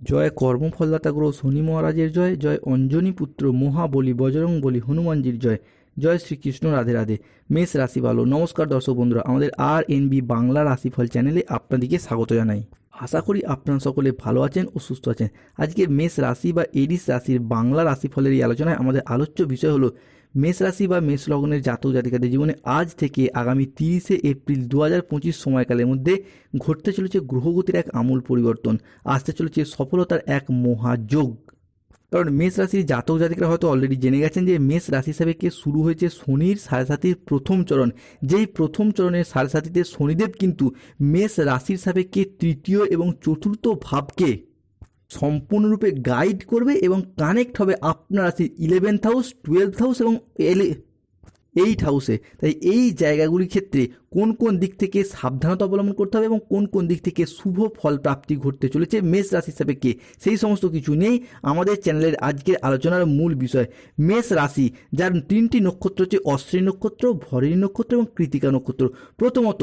জয় কর্মফলদাতা গ্রহ শনি মহারাজের জয় জয় অঞ্জনী পুত্র মহাবলী বজরং বলি হনুমানজির জয় জয় শ্রীকৃষ্ণ রাধে রাধে। মেষ রাশি ভালো। নমস্কার দর্শক বন্ধুরা, আমাদের আর এন বি বাংলা রাশিফল চ্যানেলে আপনাদেরকে স্বাগত জানাই। আশা করি আপনারা সকলে ভালো আছেন ও সুস্থ আছেন। আজকে মেষ রাশি বা এডিস রাশির বাংলা রাশিফলের এই আলোচনায় আমাদের আলোচ্য বিষয় হলো মেষ রাশি বা মেষ লগ্নের জাতক জাতিকাদের জীবনে আজ থেকে আগামী তিরিশে এপ্রিল দু হাজার পঁচিশ সময়কালের মধ্যে ঘটতে চলেছে গ্রহগতির এক আমূল পরিবর্তন। আসতে চলেছে সফলতার এক মহাযোগ কারণ মেষ রাশির জাতক জাতিকরা হয়তো অলরেডি জেনে গেছেন যে মেষ রাশি হিসাবে কে শুরু হয়েছে শনির সাড়ে সাতির প্রথম চরণ। যেই প্রথম চরণের সাড়ে সাতিতে শনিদেব কিন্তু মেষ রাশির সাপেক্ষে তৃতীয় এবং চতুর্থ ভাবকে সম্পূর্ণরূপে গাইড করবে এবং কানেক্ট হবে আপনার রাশির ইলেভেন্থ হাউস টুয়েলভ হাউস এবং এইট হাউসে তাই এই জায়গাগুলির ক্ষেত্রে কোন কোন দিক থেকে সাবধানতা অবলম্বন করতে হবে এবং কোন কোন দিক থেকে শুভ ফল প্রাপ্তি ঘটতে চলেছে, মেষ রাশি হিসাবে কে? সেই সমস্ত কিছু নিয়েই আমাদের চ্যানেলের আজকের আলোচনার মূল বিষয়। মেষ রাশি, যার তিনটি নক্ষত্র হচ্ছে অশ্বিনী নক্ষত্র, ভরণী নক্ষত্র এবং কৃতিকা নক্ষত্র। প্রথমত,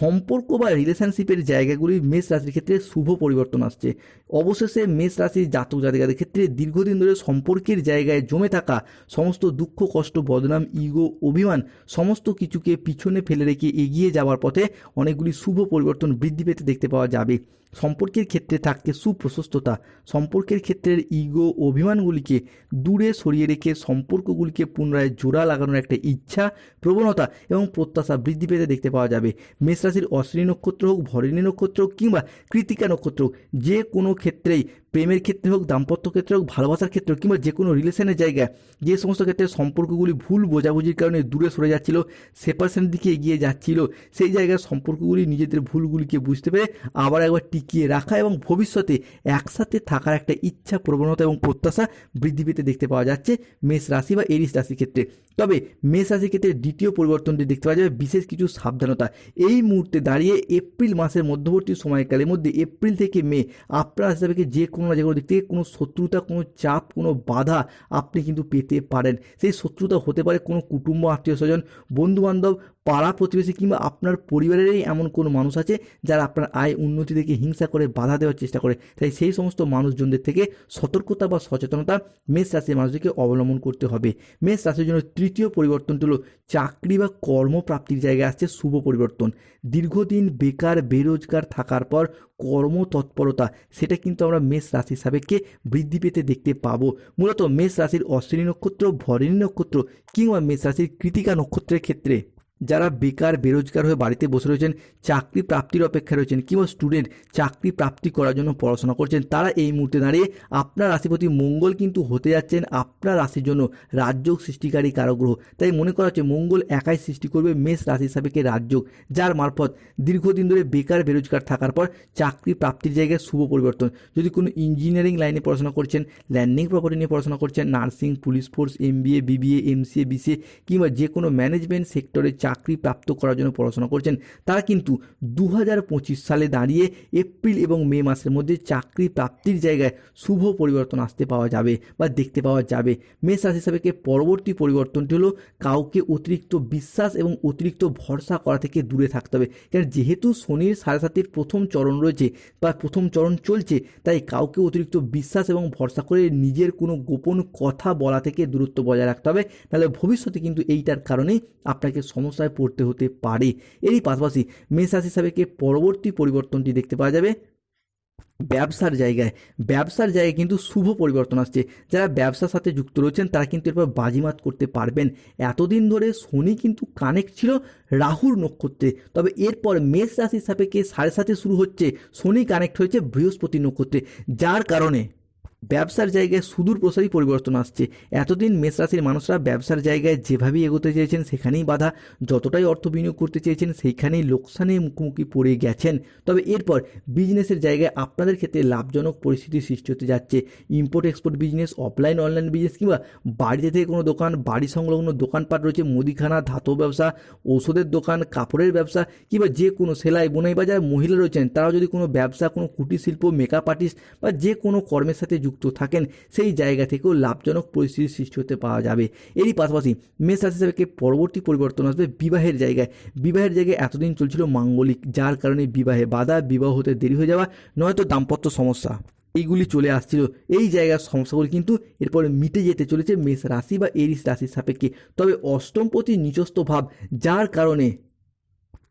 সম্পর্ক বা রিলেশনশিপের জায়গাগুলি মেষ রাশির ক্ষেত্রে শুভ পরিবর্তন আসছে। অবশেষে মেষ রাশির জাতক জাতিকাদের ক্ষেত্রে দীর্ঘদিন ধরে সম্পর্কের জায়গায় জমে থাকা সমস্ত দুঃখ, কষ্ট, বদনাম ইগো অভিমান, সমস্ত কিছুকে পিছনে ফেলে রেখে এগিয়ে যাওয়ার পথে অনেকগুলি শুভ পরিবর্তন বৃদ্ধি পেতে দেখতে পাওয়া যাবে। সম্পর্কের ক্ষেত্রে থাকতে সুপ্রশস্ততা। সম্পর্কের ক্ষেত্রের ইগো অভিমানগুলিকে দূরে সরিয়ে রেখে সম্পর্কগুলিকে পুনরায় জোড়া লাগানোর একটা ইচ্ছা, প্রবণতা এবং প্রত্যাশা বৃদ্ধি পেতে দেখতে পাওয়া যাবে। মেষ রাশির অশ্বিনী নক্ষত্র হোক, ভরণী নক্ষত্র হোক কিংবা কৃতিকা নক্ষত্র যে কোনো ক্ষেত্রেই প্রেমের ক্ষেত্রে হোক, দাম্পত্য ক্ষেত্রে হোক, ভালোবাসার ক্ষেত্রে হোক, কিংবা যে কোনো রিলেশনের জায়গায় যে সমস্ত ক্ষেত্রে সম্পর্কগুলি ভুল বোঝাবুঝির কারণে দূরে সরে যাচ্ছিল সেপারেশনের দিকে এগিয়ে যাচ্ছিল, সেই জায়গায় সম্পর্কগুলি নিজেদের ভুলগুলিকে বুঝতে পেরে আবার একবার টিকিয়ে রাখা এবং ভবিষ্যতে একসাথে থাকার একটা ইচ্ছা, প্রবণতা এবং প্রত্যাশা বৃদ্ধি পেতে দেখতে পাওয়া যাচ্ছে মেষ রাশি বা এরিস রাশির ক্ষেত্রে। তবে মেষ রাশির ক্ষেত্রে দ্বিতীয় পরিবর্তনটি দেখতে পাওয়া যাবে, বিশেষ কিছু সাবধানতা। এই মুহূর্তে দাঁড়িয়ে এপ্রিল মাসের মধ্যবর্তী সময়কালের মধ্যে এপ্রিল থেকে মে, আপনার হিসাবে যে কোনো না যে কোনো দিক থেকে কোনো শত্রুতা, কোনো চাপ, কোনো বাধা আপনি কিন্তু পেতে পারেন। সেই শত্রুতা হতে পারে কোনো কুটুম্ব, আত্মীয় স্বজন, বন্ধুবান্ধব পাড়া প্রতিবেশী কিংবা আপনার পরিবারেরই এমন কোনো মানুষ আছে যারা আপনার আয় উন্নতি দেখে হিংসা করে বাধা দেওয়ার চেষ্টা করে? তাই সেই সমস্ত মানুষজনদের থেকে সতর্কতা বা সচেতনতা মেষ রাশির মানুষদেরকে অবলম্বন করতে হবে। মেষ রাশির জন্য তৃতীয় পরিবর্তনটি হলো চাকরি বা কর্মপ্রাপ্তির জায়গায় আসছে শুভ পরিবর্তন। দীর্ঘদিন বেকার, বেরোজগার থাকার পর কর্মতৎপরতা, সেটা কিন্তু আমরা মেষ রাশি সাপেক্ষে বৃদ্ধি পেতে দেখতে পাবো। মূলত মেষ রাশির অশ্বিনী নক্ষত্র, ভরণী নক্ষত্র কিংবা মেষ রাশির কৃতিকা নক্ষত্রের ক্ষেত্রে। যারা বেকার, বেরোজগার হয়ে বাড়িতে বসে রয়েছেন, চাকরি প্রাপ্তির অপেক্ষায় রয়েছেন কিংবা স্টুডেন্ট চাকরি প্রাপ্তি করার জন্য পড়াশোনা করছেন, তারা এই মুহূর্তে দাঁড়িয়ে আপনার রাশিপতি মঙ্গল কিন্তু হতে যাচ্ছেন আপনার রাশির জন্য রাজযোগ সৃষ্টিকারী কারগ্রহ তাই মনে করা হচ্ছে মঙ্গল একাই সৃষ্টি করবে মেষ রাশি সাপেক্ষে রাজযোগ, যার মারফত দীর্ঘদিন ধরে বেকার, বেরোজগার থাকার পর চাকরি প্রাপ্তির জায়গায় শুভ পরিবর্তন। যদি কোনো ইঞ্জিনিয়ারিং লাইনে পড়াশোনা করছেন ল্যান্ডিং প্রপার্টি নিয়ে পড়াশোনা করছেন nursing police force MBA BBA MCA BCA কিংবা যে কোনো ম্যানেজমেন্ট সেক্টরে চাকরি প্রাপ্ত করার জন্য পড়াশোনা করছেন। তারা কিন্তু দু হাজার পঁচিশ সালে দাঁড়িয়ে এপ্রিল এবং মে মাসের মধ্যে চাকরি প্রাপ্তির জায়গায় শুভ পরিবর্তন আসতে পাওয়া যাবে বা দেখতে পাওয়া যাবে। মেষ রাশি হিসাবে পরবর্তী পরিবর্তনটি হলো কাউকে অতিরিক্ত বিশ্বাস এবং অতিরিক্ত ভরসা করা থেকে দূরে থাকতে হবে। কারণ যেহেতু শনির সাড়ে সাতের প্রথম চরণ রয়েছে বা প্রথম চরণ চলছে, তাই কাউকে অতিরিক্ত বিশ্বাস এবং ভরসা করে নিজের কোনো গোপন কথা বলা থেকে দূরত্ব বজায় রাখতে হবে। তাহলে ভবিষ্যতে কিন্তু এইটার কারণেই আপনাকে সমস্যায় পড়তে হতে পারে। এরই পাশাপাশি মেষ রাশি হিসাবে পরবর্তী পরিবর্তনটি দেখতে পাওয়া যাবে। ব্যবসার জায়গায় ব্যবসার জায়গায় কিন্তু শুভ পরিবর্তন আসছে। যারা ব্যবসার সাথে যুক্ত রয়েছেন, তারা কিন্তু এরপর বাজিমাত করতে পারবেন। এতদিন ধরে শনি কিন্তু কানেক্ট ছিল রাহুর নক্ষত্রে। তবে এরপর মেষ রাশির সাপেক্ষে সাড়ে সাথে শুরু হচ্ছে, শনি কানেক্ট হয়েছে বৃহস্পতি নক্ষত্রে। যার কারণে ব্যবসার জায়গায় সুদূর প্রসারী পরিবর্তন আসছে। এতদিন মেষ রাশির মানুষরা ব্যবসার জায়গায় যেভাবেই এগোতে চেয়েছেন, সেখানেই বাধা। যতটাই অর্থ বিনিয়োগ করতে চেয়েছেন সেইখানেই লোকসানের মুখোমুখি পড়ে গেছেন। তবে এরপর বিজনেসের জায়গায় আপনাদের ক্ষেত্রে লাভজনক পরিস্থিতি সৃষ্টি হতে যাচ্ছে। Import export business offline online business কিংবা বাড়িতে থেকে কোনো দোকান, বাড়ি সংলগ্ন দোকানপাট রয়েছে, মুদিখানা, ধাতব ব্যবসা, ঔষধের দোকান, কাপড়ের ব্যবসা কিংবা যে কোনো সেলাই, বোনাই বাজার, মহিলা রয়েছেন, তারাও যদি কোনো ব্যবসা, কোনো কুটির শিল্প মেকআপ আর্টিস্ট বা যে কোনো কর্মের সাথে যুক্ত থাকেন, সেই জায়গা থেকেও লাভজনক পরিস্থিতির সৃষ্টি হতে পাওয়া যাবে। এরই পাশাপাশি মেষ রাশি হিসাবে পরবর্তী পরিবর্তন আসবে বিবাহের জায়গায়। বিবাহের জায়গায় এতদিন চলছিল মাঙ্গলিক, যার কারণে বিবাহে বাধা, বিবাহ হতে দেরি হয়ে যাওয়া, নয়তো দাম্পত্য সমস্যা এইগুলি চলে আসছিল। এই জায়গার সমস্যাগুলি কিন্তু এরপরে মিটে যেতে চলেছে মেষ রাশি বা এরিস রাশির সাপেক্ষে। তবে অষ্টমপতি নিচস্থ ভাব, যার কারণে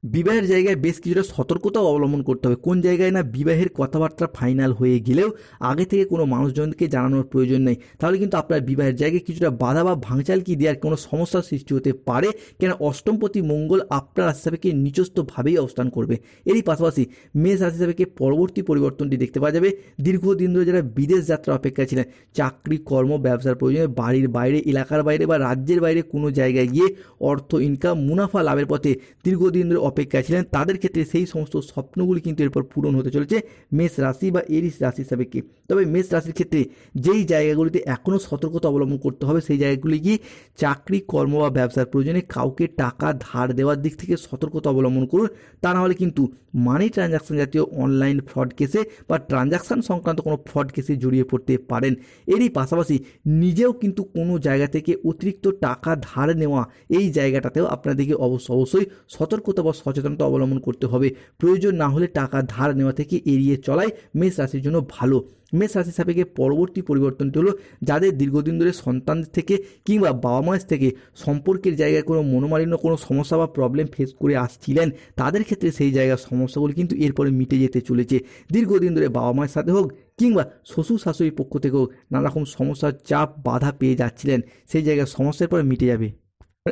বিবাহের জায়গায় বেশ কিছুটা সতর্কতা অবলম্বন করতে হবে। কোন জায়গায় না বিবাহের কথাবার্তা ফাইনাল হয়ে গেলেও আগে থেকে কোনো মানুষজনকে জানানোর প্রয়োজন নেই। তাহলে কিন্তু আপনার বিবাহের জায়গায় কিছুটা বাধা বা ভাঙচাল কি দেওয়ার কোনো সমস্যার সৃষ্টি হতে পারে? কেন অষ্টমপতি মঙ্গল আপনার রাশি সাপেক্ষে নিচস্থভাবেই অবস্থান করবে? এরই পাশাপাশি মেষ রাশি সাপেক্ষে পরবর্তী পরিবর্তনটি দেখতে পাওয়া যাবে। দীর্ঘদিন ধরে যারা বিদেশ যাত্রা অপেক্ষায় ছিলেন, চাকরি, কর্ম, ব্যবসার প্রয়োজনে বাড়ির বাইরে, এলাকার বাইরে বা রাজ্যের বাইরে কোনো জায়গায় গিয়ে অর্থ ইনকাম মুনাফা লাভের পথে দীর্ঘদিন ধরে অপেক্ষায় ছিলেন, তাদের ক্ষেত্রে সেই সমস্ত স্বপ্নগুলি কিন্তু এরপর পূরণ হতে চলেছে মেষ রাশি বা এরিস রাশি সাপেক্ষে। তবে মেষ রাশির ক্ষেত্রে যেই জায়গাগুলিতে এখনও সতর্কতা অবলম্বন করতে হবে, সেই জায়গাগুলি কি চাকরি, কর্ম বা ব্যবসার প্রয়োজনে কাউকে টাকা, ধার দেওয়ার দিক থেকে সতর্কতা অবলম্বন করুন। তা নাহলে কিন্তু মানি ট্রানজাকশন জাতীয় অনলাইন ফ্রড কেসে বা ট্রানজাকশন সংক্রান্ত কোনো ফ্রড কেসে জড়িয়ে পড়তে পারেন। এরই পাশাপাশি নিজেও কিন্তু কোনো জায়গা থেকে অতিরিক্ত টাকা, ধার নেওয়া এই জায়গাটাতেও আপনাদেরকে অবশ্য অবশ্যই সতর্কতা বা সচেতনতা অবলম্বন করতে হবে। প্রয়োজন না হলে টাকা ধার নেওয়া থেকে এড়িয়ে চলাই মেষ রাশির জন্য ভালো। মেষ রাশি সাপেক্ষে পরবর্তী পরিবর্তনটি হলো যাদের দীর্ঘদিন ধরে সন্তানদের থেকে কিংবা বাবা মায়ের থেকে সম্পর্কের জায়গায় কোনো মনোমালিন্য, কোনো সমস্যা বা প্রবলেম ফেস করে আসছিলেন, তাদের ক্ষেত্রে সেই জায়গার সমস্যাগুলি কিন্তু এরপরে মিটে যেতে চলেছে। দীর্ঘদিন ধরে বাবা মায়ের সাথে হোক কিংবা শ্বশুর শাশুড়ির পক্ষ থেকেও নানা রকম সমস্যার চাপ, বাধা পেয়ে যাচ্ছিলেন। সেই জায়গার সমস্যার পরে মিটে যাবে।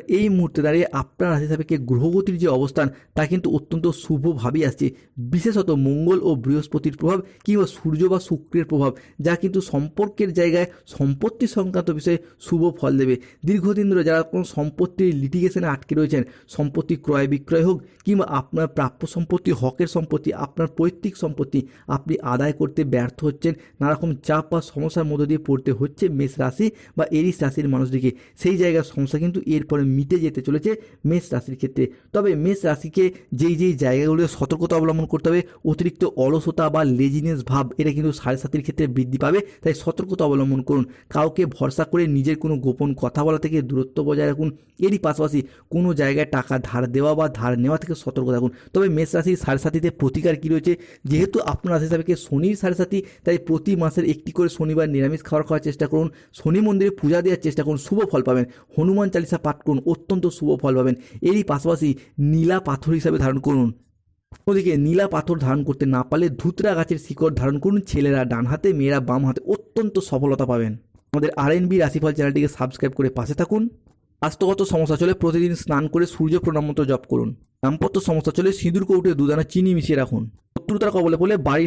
এই মুহূর্তে দাঁড়িয়ে আপনার রাশি সাপেক্ষে গ্রহগতির যে অবস্থান, তা কিন্তু অত্যন্ত শুভভাবেই আসছে। বিশেষত মঙ্গল ও বৃহস্পতির প্রভাব কিংবা সূর্য বা শুক্রের প্রভাব, যা কিন্তু সম্পর্কের জায়গায় সম্পত্তি সংক্রান্ত বিষয়ে শুভ ফল দেবে। দীর্ঘদিন ধরে যারা কোনো সম্পত্তির লিটিগেশনে আটকে রয়েছেন, সম্পত্তি ক্রয় বিক্রয় হোক কিংবা আপনার প্রাপ্য সম্পত্তি, হকের সম্পত্তি, আপনার পৈতৃক সম্পত্তি, আপনি আদায় করতে ব্যর্থ হচ্ছেন, নানারকম চাপ বা সমস্যার মধ্য দিয়ে পড়তে হচ্ছে মেষ রাশি বা এরিস রাশির মানুষটিকে। সেই জায়গার সমস্যা কিন্তু এরপরে মিটে যেতে চলেছে মেষ রাশির ক্ষেত্রে। তবে মেষ রাশিকে যেই যেই জায়গাগুলো সতর্কতা অবলম্বন করতে হবে, অতিরিক্ত অলসতা বা লেজিনেস ভাব, এটা কিন্তু সাড়ে সাতির ক্ষেত্রে বৃদ্ধি পাবে। তাই সতর্কতা অবলম্বন করুন। কাউকে ভরসা করে নিজের কোনো গোপন কথা বলা থেকে দূরত্ব বজায় রাখুন। এরই পাশাপাশি কোনো জায়গায় টাকা ধার দেওয়া বা ধার নেওয়া থেকে সতর্ক থাকুন। তবে মেষ রাশির সাড়ে সাতিতে প্রতিকার কী রয়েছে? যেহেতু আপনার রাশি হিসাবে শনির সাড়ে সাতি, তাই প্রতি মাসের একটি করে শনিবার নিরামিষ খাওয়ার খাওয়ার চেষ্টা করুন। শনি মন্দিরে পূজা দেওয়ার চেষ্টা করুন। শুভ ফল পাবেন। হনুমান চালিসা পাঠ করুন। অত্যন্ত শুভ ফল পাবেন। এরই পাশাপাশি নীলা পাথর হিসাবে ধারণ করুন। ওদিকে নীলা পাথর ধারণ করতে না পারলে ধুতরা গাছের শিকড় ধারণ করুন। ছেলেরা ডান হাতে, মেয়েরা বাম হাতে অত্যন্ত সফলতা পাবেন। আমাদের আর এন বি রাশিফল চ্যানেলটিকে সাবস্ক্রাইব করে পাশে থাকুন। স্বাস্থ্যগত সমস্যা চলে প্রতিদিন স্নান করে সূর্য প্রণাম মতো জপ করুন। দাম্পত্য সমস্যা চলে সিঁদুর কৌটে দুদানা চিনি মিশিয়ে রাখুন। শত্রুতার কবলে পড়লে বাড়ির